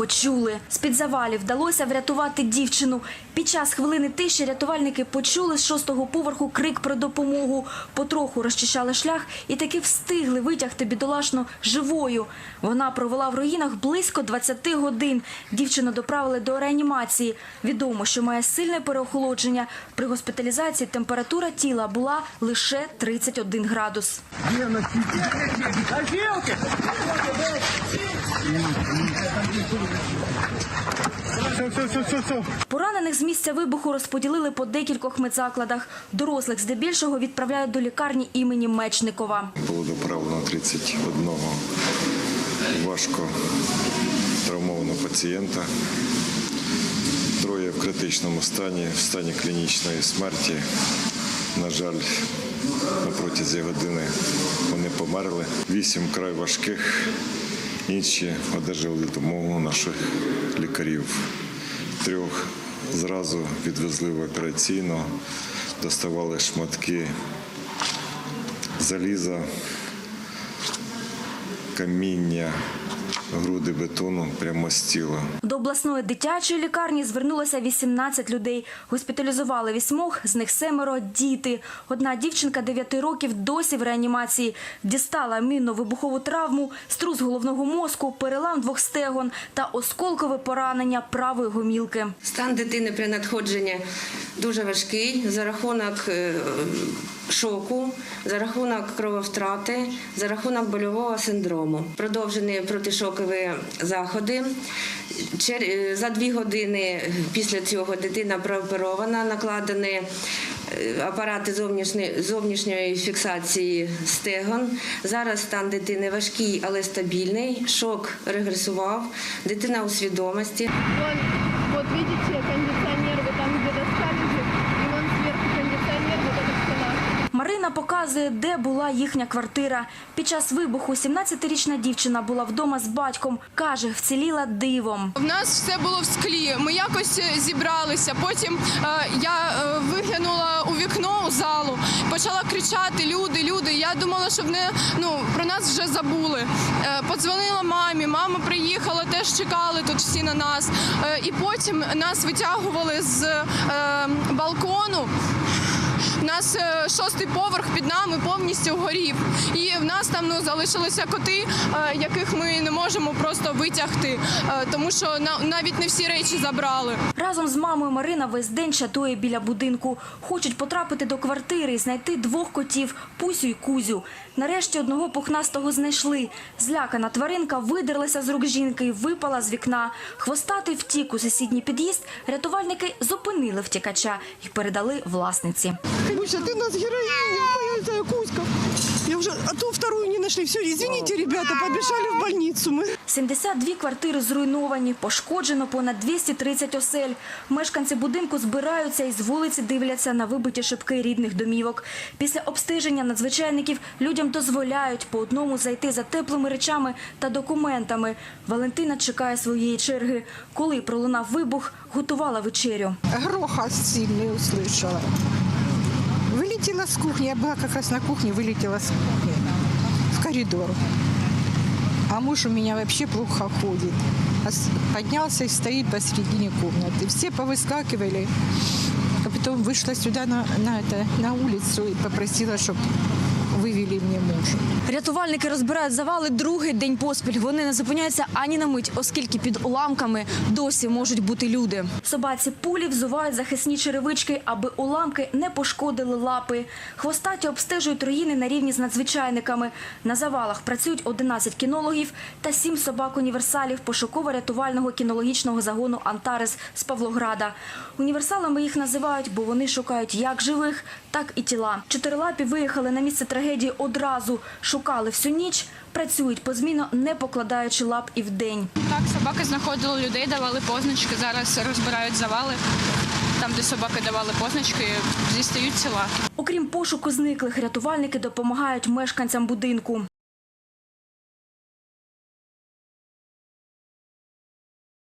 почули. З-під завалів вдалося врятувати дівчину. Під час хвилини тиші рятувальники почули з шостого поверху крик про допомогу. Потроху розчищали шлях і таки встигли витягти бідолашну живою. Вона провела в руїнах близько 20 годин. Дівчину доправили до реанімації. Відомо, що має сильне переохолодження. При госпіталізації температура тіла була лише 31 градус. Все, все. Поранених з місця вибуху розподілили по декількох медзакладах. Дорослих здебільшого відправляють до лікарні імені Мечникова. Було доправлено 31 важко травмованого пацієнта. Троє в критичному стані, в стані клінічної смерті. На жаль, протязі години вони померли. Вісім край важких, інші одержали допомогу наших лікарів. Трьох зразу відвезли в операційну, доставали шматки заліза, каміння, груди бетону прямо з тіла. До обласної дитячої лікарні звернулося 18 людей. Госпіталізували вісьмох, з них семеро – діти. Одна дівчинка 9 років досі в реанімації. Дістала мінно-вибухову травму, струс головного мозку, перелам двох стегон та осколкове поранення правої гомілки. Стан дитини при надходженні дуже важкий за рахунок е, шоку, за рахунок крововтрати, за рахунок больового синдрому. Продовжені протишокові заходи. Чер- е, За дві години після цього дитина прооперована, накладені е, апарати зовнішньої, фіксації стегон. Зараз стан дитини важкий, але стабільний. Шок регресував. Дитина у свідомості. Вон, вот видите, Марина показує, де була їхня квартира. Під час вибуху 17-річна дівчина була вдома з батьком. Каже, вціліла дивом. В нас все було в склі. Ми якось е, зібралися. Потім е, я е, виглянула у вікно у залу, почала кричати: люди, люди. Я думала, що вони ну про нас вже забули. Подзвонила мамі. Мама приїхала, теж чекали тут всі на нас. І потім нас витягували з балкону. У нас е, шостий поверх під нами повністю горів. І в нас там ну залишилися коти, е, яких ми не можемо просто витягти, е, тому що на- навіть не всі речі забрали. Разом з мамою Марина весь день чатує біля будинку. Хочуть потрапити до квартири і знайти двох котів – Пусю і Кузю. Нарешті одного пухнастого знайшли. Злякана тваринка видерлася з рук жінки і випала з вікна. Хвостатий втік у сусідній під'їзд. Рятувальники зупинили втікача і передали власниці. Куся, ты у нас героиня, моя зая Кузька. Я уже, а то вторую не нашли. Все, извините, ребята, побежали в больницу мы. 72 квартири зруйновані, пошкоджено понад 230 осель. Мешканці будинку збираються і з вулиці дивляться на вибиті шибки рідних домівок. Після обстеження надзвичайників людям дозволяють по одному зайти за теплими речами та документами. Валентина чекає своєї черги. Коли пролунав вибух, готувала вечерю. Грохот сильный услышала. Вылетела с кухни. Я была как раз на кухне, вылетела с кухни в коридор. А муж у меня вообще плохо ходит. А Поднялся и стоит посередине комнаты. Все повыскакивали. А потом вышла сюда на, на, это, на улицу и попросила, чтобы вывели мне мужа. Рятувальники розбирають завали другий день поспіль. Вони не зупиняються ані на мить, оскільки під уламками досі можуть бути люди. Собаці пулі взувають захисні черевички, аби уламки не пошкодили лапи. Хвостаті обстежують руїни на рівні з надзвичайниками. На завалах працюють 11 кінологів та 7 собак-універсалів пошуково-рятувального кінологічного загону «Антарес» з Павлограда. Універсалами їх називають, бо вони шукають як живих, так і тіла. Чотирилапі виїхали на місце трагедії одразу. Шукали всю ніч, працюють позміно, не покладаючи лап і вдень. Так, собаки знаходили людей, давали позначки. Зараз розбирають завали. Там, де собаки давали позначки, зістають села. Окрім пошуку зниклих, рятувальники допомагають мешканцям будинку.